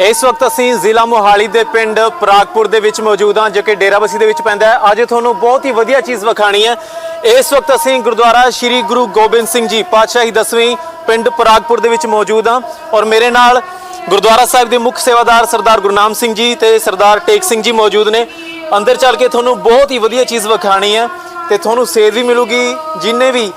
ਇਸ ਵਕਤ ਅਸੀਂ ਜ਼ਿਲ੍ਹਾ ਮੋਹਾਲੀ ਦੇ ਪਿੰਡ ਪ੍ਰਾਗਪੁਰ ਦੇ ਵਿੱਚ ਮੌਜੂਦ ਹਾਂ, ਜੋ ਕਿ ਡੇਰਾਬੱਸੀ ਦੇ ਵਿੱਚ ਪੈਂਦਾ ਹੈ। ਅੱਜ ਤੁਹਾਨੂੰ ਬਹੁਤ ਹੀ ਵਧੀਆ ਚੀਜ਼ ਵਿਖਾਣੀ ਹੈ। ਇਸ ਵਕਤ ਅਸੀਂ ਗੁਰਦੁਆਰਾ ਸ੍ਰੀ ਗੁਰੂ ਗੋਬਿੰਦ ਸਿੰਘ ਜੀ ਪਾਤਸ਼ਾਹੀ ਦਸਵੀਂ ਪਿੰਡ ਪ੍ਰਾਗਪੁਰ ਦੇ ਵਿੱਚ ਮੌਜੂਦ ਹਾਂ ਔਰ ਮੇਰੇ ਨਾਲ ਗੁਰਦੁਆਰਾ ਸਾਹਿਬ ਦੇ ਮੁੱਖ ਸੇਵਾਦਾਰ ਸਰਦਾਰ ਗੁਰਨਾਮ ਸਿੰਘ ਜੀ ਤੇ ਸਰਦਾਰ ਟੇਕ ਸਿੰਘ ਜੀ ਮੌਜੂਦ ਨੇ। ਅੰਦਰ ਚੱਲ ਕੇ ਤੁਹਾਨੂੰ ਬਹੁਤ ਹੀ ਵਧੀਆ ਚੀਜ਼ ਵਿਖਾਣੀ ਹੈ ਤੇ ਤੁਹਾਨੂੰ ਸੇਧ ਵੀ ਮਿਲੂਗੀ। ਜਿੰਨੇ ਵੀ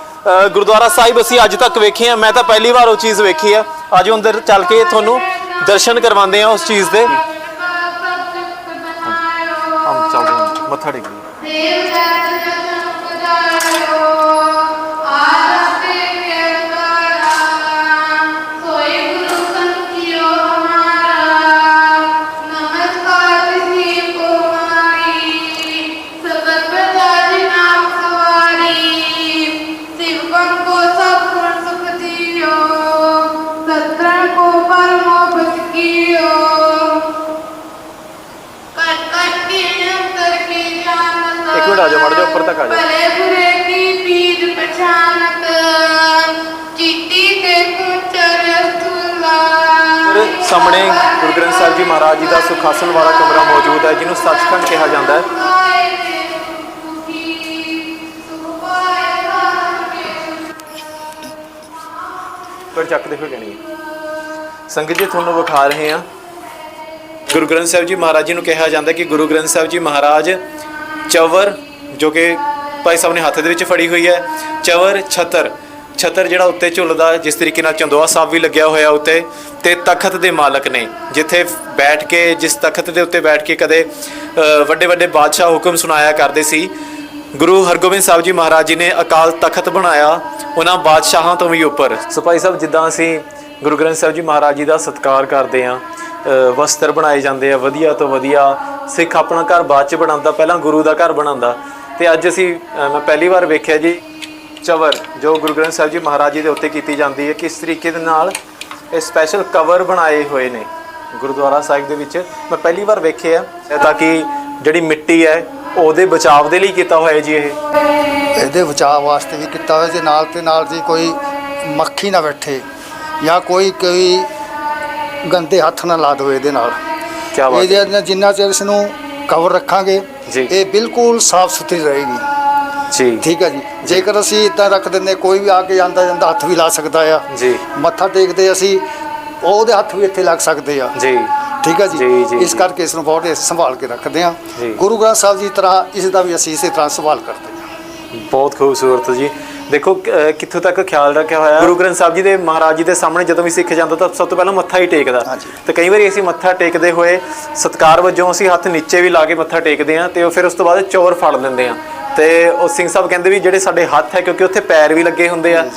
ਗੁਰਦੁਆਰਾ ਸਾਹਿਬ ਅਸੀਂ ਅੱਜ ਤੱਕ ਵੇਖੇ ਆ, ਮੈਂ ਤਾਂ ਪਹਿਲੀ ਵਾਰ ਉਹ ਚੀਜ਼ ਵੇਖੀ ਆ। ਆਜੋ ਅੰਦਰ ਚੱਲ ਕੇ ਤੁਹਾਨੂੰ ਦਰਸ਼ਨ ਕਰਵਾਉਂਦੇ ਆ ਉਸ ਚੀਜ਼ ਦੇ। ਹਮ ਚੱਲਦੇ ਹਾਂ ਮੱਥਾ ਟੇਕੀਏ को ਤੱਕ ਆ ਜਾਓ। ਭਲੇ ਬੁਰੇ ਕੀ ਪੀਰ ਪਛਾਨਤ ਚਿੱਟੀ ਤੇ ਕੁਚਰ ਤੁਲਾ ਔਰ ਸਾਹਮਣੇ ਗੁਰੂ ਗ੍ਰੰਥ ਸਾਹਿਬ ਜੀ ਮਹਾਰਾਜ ਜੀ ਦਾ ਸੁਖਾਸਨ ਵਾਲਾ ਕਮਰਾ ਮੌਜੂਦ ਹੈ ਜਿਹਨੂੰ ਸੱਚਖੰਡ ਕਿਹਾ ਜਾਂਦਾ ਹੈ। ਪਰ ਚੱਕਦੇ ਹੋਏ ਹੈ। ਸੰਗਤ ਜੀ ਤੁਹਾਨੂੰ ਵਿਖਾ ਰਹੇ ਹਾਂ। ਗੁਰੂ ਗ੍ਰੰਥ ਸਾਹਿਬ ਜੀ ਮਹਾਰਾਜ ਜੀ ਨੂੰ ਕਿਹਾ ਜਾਂਦਾ ਕਿ ਗੁਰੂ ਗ੍ਰੰਥ ਸਾਹਿਬ ਜੀ ਮਹਾਰਾਜ ਚਵਰ ਜੋ ਕਿ ਭਾਈ ਸਾਹਿਬ ਨੇ ਹੱਥ ਦੇ ਵਿੱਚ ਫੜੀ ਹੋਈ ਹੈ। ਚਵਰ, ਛਤਰ। ਛਤਰ ਜਿਹੜਾ ਉੱਤੇ ਝੁੱਲਦਾ ਜਿਸ ਤਰੀਕੇ ਨਾਲ ਚੰਦੋਆ ਸਾਹਿਬ ਵੀ ਲੱਗਿਆ ਹੋਇਆ ਉੱਤੇ ਤੇ ਤਖਤ ਦੇ ਮਾਲਕ ਨੇ, ਜਿੱਥੇ ਬੈਠ ਕੇ, ਜਿਸ ਤਖਤ ਦੇ ਉੱਤੇ ਬੈਠ ਕੇ ਕਦੇ ਵੱਡੇ ਵੱਡੇ ਬਾਦਸ਼ਾਹ ਹੁਕਮ ਸੁਣਾਇਆ ਕਰਦੇ ਸੀ। ਗੁਰੂ ਹਰਗੋਬਿੰਦ ਸਾਹਿਬ ਜੀ ਮਹਾਰਾਜ ਜੀ ਨੇ ਅਕਾਲ ਤਖਤ ਬਣਾਇਆ ਉਹਨਾਂ ਬਾਦਸ਼ਾਹਾਂ ਤੋਂ ਵੀ ਉੱਪਰ। ਸੋ ਭਾਈ ਸਾਹਿਬ, ਜਿੱਦਾਂ ਅਸੀਂ ਗੁਰੂ ਗ੍ਰੰਥ ਸਾਹਿਬ ਜੀ ਮਹਾਰਾਜ ਜੀ ਦਾ ਸਤਿਕਾਰ ਕਰਦੇ ਹਾਂ ਵਸਤਰ ਬਣਾਏ ਜਾਂਦੇ ਆ, ਵਧੀਆ ਤੋਂ ਵਧੀਆ ਸਿੱਖ ਆਪਣਾ ਘਰ ਬਾਅਦ ਚ ਬਣਾਉਂਦਾ, ਪਹਿਲਾਂ ਗੁਰੂ ਦਾ ਘਰ ਬਣਾਉਂਦਾ। ਤੇ ਅੱਜ ਅਸੀਂ ਅ, ਮੈਂ ਪਹਿਲੀ ਵਾਰ ਵੇਖਿਆ ਜੀ ਚਵਰ ਜੋ ਗੁਰੂ ਗ੍ਰੰਥ ਸਾਹਿਬ ਜੀ ਮਹਾਰਾਜ ਜੀ ਦੇ ਉੱਤੇ ਕੀਤੀ ਜਾਂਦੀ ਹੈ ਕਿਸ ਤਰੀਕੇ ਦੇ ਨਾਲ ਇਹ ਸਪੈਸ਼ਲ ਕਵਰ ਬਣਾਏ ਹੋਏ ਨੇ ਗੁਰਦੁਆਰਾ ਸਾਹਿਬ ਦੇ ਵਿੱਚ। ਮੈਂ ਪਹਿਲੀ ਵਾਰ ਵੇਖਿਆ ਤਾਂ ਕਿ ਜਿਹੜੀ ਮਿੱਟੀ ਹੈ ਉਹਦੇ ਬਚਾਵ ਦੇ ਲਈ ਕੀਤਾ ਹੋਇਆ ਜੀ ਇਹ। ਇਹਦੇ ਬਚਾਅ ਵਾਸਤੇ ਵੀ ਕੀਤਾ ਹੋਇਆ ਜੇ ਨਾਲ ਤੇ ਨਾਲ ਜੀ ਕੋਈ ਮੱਖੀ ਨਾ ਬੈਠੇ ਜਾਂ ਕੋਈ ਕੋਈ ਗੰਦੇ ਹੱਥ ਨਾ ਲਾ ਦੇਵੇ ਇਹਦੇ ਨਾਲ। ਕੀ ਬਾਤ ਹੈ। ਇਹਦੇ ਨਾਲ ਜਿੰਨਾ ਚਿਰ ਇਸ ਨੂੰ ਕਵਰ ਰੱਖਾਂਗੇ ਜੀ। ਇਹ ਬਿਲਕੁਲ ਸਾਫ਼ ਸੁਥਰੀ ਰਹੇਗੀ। ਜੀ। ਠੀਕ ਹੈ ਜੀ। ਜੇਕਰ ਅਸੀਂ ਇਦਾਂ ਰੱਖ ਦਿੰਦੇ ਕੋਈ ਵੀ ਆ ਕੇ ਜਾਂਦਾ ਜਾਂਦਾ ਹੱਥ ਵੀ ਲਾ ਸਕਦਾ ਆ। ਜੀ। ਮੱਥਾ ਟੇਕਦੇ ਅਸੀਂ ਉਹਦੇ ਹੱਥ ਵੀ ਇੱਥੇ ਲੱਗ ਸਕਦੇ ਆ। ਜੀ। ਠੀਕ ਹੈ ਜੀ, ਇਸ। ਕਰਕੇ ਇਸ ਨੂੰ ਬਹੁਤ ਸੰਭਾਲ ਕੇ ਰੱਖਦੇ ਆ। ਗੁਰੂ ਗ੍ਰੰਥ ਸਾਹਿਬ ਜੀ ਤਰ੍ਹਾਂ ਇਸ ਦਾ ਵੀ ਅਸੀਂ ਇਸੇ ਤਰ੍ਹਾਂ ਸੰਭਾਲ ਕਰਦੇ ਹਾਂ। ਬਹੁਤ ਖੂਬਸੂਰਤ ਜੀ। ਦੇਖੋ ਅਹ, ਕਿੱਥੋਂ ਤੱਕ ਖਿਆਲ ਰੱਖਿਆ ਹੋਇਆ ਗੁਰੂ ਗ੍ਰੰਥ ਸਾਹਿਬ ਜੀ ਦੇ ਮਹਾਰਾਜ ਜੀ ਦੇ ਸਾਹਮਣੇ ਜਦੋਂ ਵੀ ਸਿੱਖ ਜਾਂਦਾ ਤਾਂ ਸਭ ਤੋਂ ਪਹਿਲਾਂ ਮੱਥਾ ਹੀ ਟੇਕਦਾ। ਹਾਂਜੀ। ਤੇ ਕਈ ਵਾਰੀ ਅਸੀਂ ਮੱਥਾ ਟੇਕਦੇ ਹੋਏ ਸਤਕਾਰ ਵਜੋਂ ਅਸੀਂ ਹੱਥ ਨੀਚੇ ਵੀ ਲਾ ਕੇ ਮੱਥਾ ਟੇਕਦੇ ਹਾਂ ਤੇ ਉਹ ਫਿਰ ਉਸ ਤੋਂ ਬਾਅਦ ਚੋਰ ਫੜ ਲੈਂਦੇ ਆ ਤੇ ਉਹ ਸਿੰਘ ਸਾਹਿਬ ਕਹਿੰਦੇ ਵੀ ਜਿਹੜੇ ਸਾਡੇ ਹੱਥ ਹੈ ਕਿਉਂਕਿ ਉੱਥੇ ਪੈਰ ਵੀ ਲੱਗੇ ਹੁੰਦੇ ਆ।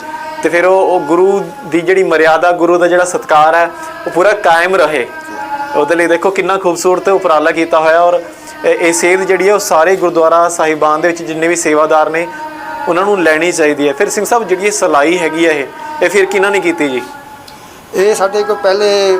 ਤੇ ਫਿਰ ਉਹ ਉਹ ਗੁਰੂ ਦੀ ਜਿਹੜੀ ਮਰਿਆਦਾ ਗੁਰੂ ਦਾ ਜਿਹੜਾ ਸਤਕਾਰ ਹੈ ਉਹ ਪੂਰਾ ਕਾਇਮ ਰਹੇ। ਉਹਦੇ ਲਈ ਦੇਖੋ ਕਿੰਨਾ ਖੂਬਸੂਰਤ ਉਪਰਾਲਾ ਕੀਤਾ ਹੋਇਆ ਔਰ ਇਹ ਇਹ ਸੇਧ ਜਿਹੜੀ ਹੈ ਉਹ ਸਾਰੇ ਗੁਰਦੁਆਰਾ ਸਾਹਿਬਾਨ ਦੇ ਵਿੱਚ ਜਿੰਨੇ ਵੀ ਸੇਵਾਦਾਰ ਨੇ ਉਹਨਾਂ ਨੂੰ ਲੈਣੀ ਚਾਹੀਦੀ ਹੈ। ਫਿਰ ਸਿੰਘ ਸਾਹਿਬ ਜਿਹੜੀ ਇਹ ਸਲਾਈ ਹੈਗੀ ਹੈ ਇਹ ਇਹ ਫਿਰ ਕਿਹਨਾਂ ਨੇ ਕੀਤੀ ਜੀ? ਇਹ ਸਾਡੇ ਕੋਲ ਪਹਿਲੇ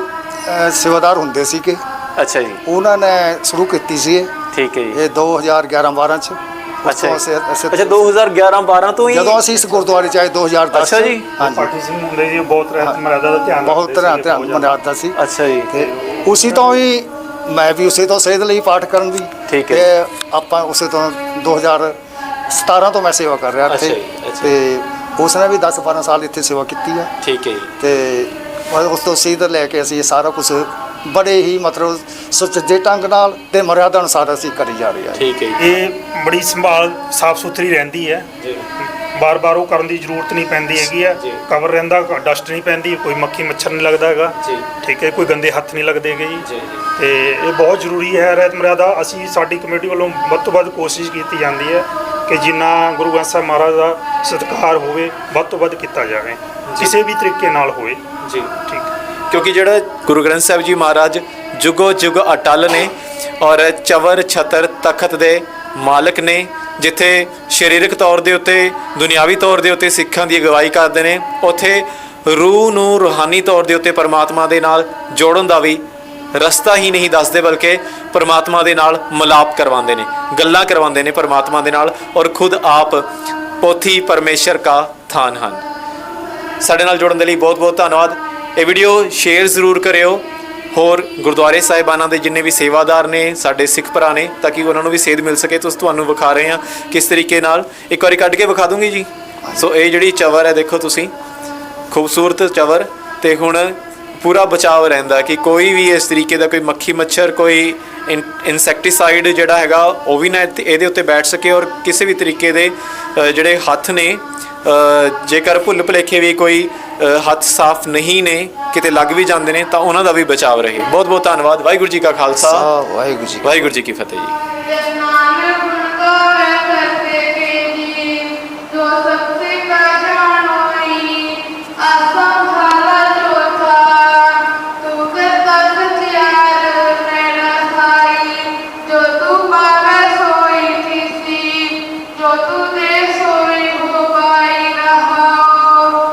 ਸੇਵਾਦਾਰ ਹੁੰਦੇ ਸੀ ਕਿ ਅੱਛਾ ਜੀ। ਉਹਨਾਂ ਨੇ ਸ਼ੁਰੂ ਕੀਤੀ ਸੀ ਇਹ। ਠੀਕ ਹੈ ਜੀ। ਇਹ 2011 12 ਚ। ਉਸ ਅੱਛਾ ਤੋਂ ਜੀ। ਅਸੀਂ- ਅਸੀਂ- ਅੱਛਾ 2011 12 ਤੋਂ ਹੀ ਜਦੋਂ ਅਸੀਂ ਇਸ ਗੁਰਦੁਆਰੇ ਚ ਆਏ 2010 ਅੱਛਾ ਜੀ। ਹਾਂਜੀ। ਪਾਠੀ ਸਿੰਘ ਹੁੰਦੇ ਜੀ ਬਹੁਤ ਰਹਿਤ ਮਰਿਆਦਾ ਦਾ ਧਿਆਨ ਬਹੁਤ ਰੱਖਦੇ ਤਰ੍ਹਾਂ ਸੀਗੇ, ਧਿਆਨ ਬਹੁਤ ਜ਼ਿਆਦਾ। ਮਨਾਤਾ ਸੀ। ਅੱਛਾ ਜੀ। ਤੇ ਉਸੇ ਤੋਂ ਹੀ ਮੈਂ ਵੀ ਉਸੇ ਤੋਂ ਸੇਧ ਲਈ ਪਾਠ ਕਰਨ ਦੀ। ਠੀਕ ਹੈ। ਤੇ ਆਪਾਂ ਉਸੇ ਤੋਂ 2017 ਤੋਂ ਮੈਂ ਸੇਵਾ ਕਰ ਰਿਹਾ ਅੱਛਾ ਇੱਥੇ ਜੀ, ਅੱਛਾ। ਤੇ ਉਸਨੇ ਵੀ 10 12 ਸਾਲ ਇੱਥੇ ਸੇਵਾ ਕੀਤੀ ਆ। ਠੀਕ ਹੈ ਜੀ। ਤੇ ਉਹ- ਉਸ ਤੋਂ ਸੇਧ ਲੈ ਕੇ ਅਸੀਂ ਇਹ ਸਾਰਾ ਕੁਝ ਬੜੇ ਹੀ ਮਤਲਬ ਸੁਚੱਜੇ ਢੰਗ ਨਾਲ ਤੇ ਮਰਿਆਦਾ ਅਨੁਸਾਰ ਅਸੀਂ ਕਰੀ ਜਾ ਰਹੇ ਹਾਂ। ਠੀਕ ਹੈ ਜੀ। ਇਹ ਬੜੀ ਸੰਭਾਲ ਸਾਫ਼ ਸੁਥਰੀ ਰਹਿੰਦੀ ਹੈ। ਜੀ। ਬਾਰ-ਬਾਰ ਉਹ ਕਰਨ ਦੀ ਜ਼ਰੂਰਤ ਨਹੀਂ ਪੈਂਦੀ ਹੈਗੀ ਹੈ। ਜੀ। ਕਵਰ ਰਹਿੰਦਾ ਡਸਟ ਨਹੀਂ ਪੈਂਦੀ ਕੋਈ ਮੱਖੀ ਮੱਛਰ ਨਹੀਂ ਲੱਗਦਾ ਹੈਗਾ। ਜੀ। ਠੀਕ ਹੈ ਕੋਈ ਗੰਦੇ ਹੱਥ ਨਹੀਂ ਲੱਗਦੇ ਹੈਗੇ ਜੀ। ਜੀ, ਜੀ। ਤੇ ਇਹ ਬਹੁਤ ਜ਼ਰੂਰੀ ਹੈ ਰਹਿਤ ਮਰਿਆਦਾ ਅਸੀਂ ਸਾਡੀ ਕਮੇਟੀ ਵੱਲੋਂ ਵੱਧ ਤੋਂ ਵੱਧ ਕੋਸ਼ਿਸ਼ ਕੀਤੀ ਜਾਂਦੀ ਹੈ। ਕਿ ਜਿੰਨਾ ਗੁਰੂ ਗ੍ਰੰਥ ਸਾਹਿਬ ਮਹਾਰਾਜ ਦਾ ਸਤਿਕਾਰ ਹੋਵੇ ਵੱਧ ਤੋਂ ਵੱਧ ਕੀਤਾ ਜਾਵੇ। ਕਿਸੇ ਵੀ ਤਰੀਕੇ ਨਾਲ ਹੋਵੇ। ਜੀ। ਠੀਕ। ਕਿਉਂਕਿ ਜਿਹੜਾ ਗੁਰੂ ਗ੍ਰੰਥ ਸਾਹਿਬ ਜੀ ਮਹਾਰਾਜ ਜੁਗੋ ਜੁਗ ਅਟਲ ਨੇ ਔਰ ਚਵਰ ਛਤਰ ਤਖਤ ਦੇ ਮਾਲਕ ਨੇ ਜਿੱਥੇ ਸਰੀਰਕ ਤੌਰ ਦੇ ਉੱਤੇ ਦੁਨਿਆਵੀ ਤੌਰ ਦੇ ਉੱਤੇ ਸਿੱਖਾਂ ਦੀ ਅਗਵਾਈ ਕਰਦੇ ਨੇ ਉੱਥੇ ਰੂਹ ਨੂੰ ਰੂਹਾਨੀ ਤੌਰ ਦੇ ਉੱਤੇ ਪਰਮਾਤਮਾ ਦੇ ਨਾਲ ਜੋੜਨ ਦਾ ਵੀ ਰਸਤਾ ਹੀ ਨਹੀਂ ਦੱਸਦੇ ਬਲਕਿ ਪਰਮਾਤਮਾ ਦੇ ਨਾਲ ਮਿਲਾਪ ਕਰਵਾਉਂਦੇ ਨੇ, ਗੱਲਾਂ ਕਰਵਾਉਂਦੇ ਨੇ ਪਰਮਾਤਮਾ ਦੇ ਨਾਲ ਔਰ ਖੁਦ ਆਪ ਪੋਥੀ ਪਰਮੇਸ਼ਰ ਕਾ ਥਾਨ ਹਨ। ਸਾਡੇ ਨਾਲ ਜੁੜਨ ਦੇ ਲਈ ਬਹੁਤ ਬਹੁਤ ਧੰਨਵਾਦ। ਇਹ ਵੀਡੀਓ ਸ਼ੇਅਰ ਜ਼ਰੂਰ ਕਰਿਓ। ਹੋਰ ਗੁਰਦੁਆਰੇ ਸਾਹਿਬਾਨਾਂ ਦੇ ਜਿੰਨੇ ਵੀ ਸੇਵਾਦਾਰ ਨੇ, ਸਾਡੇ ਸਿੱਖ ਭਰਾ ਨੇ, ਤਾਂ ਕਿ ਉਹਨਾਂ ਨੂੰ ਵੀ ਸੇਧ ਮਿਲ ਸਕੇ। ਤੁਸੀਂ ਤੁਹਾਨੂੰ ਵਿਖਾ ਰਹੇ ਹਾਂ ਕਿਸ ਤਰੀਕੇ ਨਾਲ। ਇੱਕ ਵਾਰੀ ਕੱਢ ਕੇ ਵਿਖਾ ਦੂੰਗੀ ਜੀ। ਸੋ ਇਹ ਜਿਹੜੀ ਚਵਰ ਹੈ, ਦੇਖੋ ਤੁਸੀਂ। ਖੂਬਸੂਰਤ ਚਵਰ। ਤੇ ਹੁਣ ਪੂਰਾ ਬਚਾਵ ਰਹਿੰਦਾ ਕਿ ਕੋਈ ਵੀ ਇਸ ਤਰੀਕੇ ਦਾ ਕੋਈ ਮੱਖੀ ਮੱਛਰ ਕੋਈ ਇਨਸੈਕਟੀਸਾਈਡ ਜਿਹੜਾ ਹੈਗਾ ਉਹ ਵੀ ਨਾ ਇੱਥੇ- ਇਹਦੇ ਉੱਤੇ ਬੈਠ ਸਕੇ ਔਰ ਕਿਸੇ ਵੀ ਤਰੀਕੇ ਦੇ ਜਿਹੜੇ ਹੱਥ ਨੇ ਜੇਕਰ ਭੁੱਲ ਭੁਲੇਖੇ ਵੀ ਕੋਈ ਹੱਥ ਸਾਫ਼ ਨਹੀਂ ਨੇ ਕਿਤੇ ਲੱਗ ਵੀ ਜਾਂਦੇ ਨੇ ਤਾਂ ਉਹਨਾਂ ਦਾ ਵੀ ਬਚਾਵ ਰਹੇ। ਬਹੁਤ ਬਹੁਤ ਧੰਨਵਾਦ। ਵਾਹਿਗੁਰੂ ਜੀ ਕਾ ਖਾਲਸਾ। ਵਾਹਿਗੁਰੂ ਜੀ ਵਾਹਿਗੁਰੂ ਜੀ ਕੀ ਫਤਿਹ ਜੀ।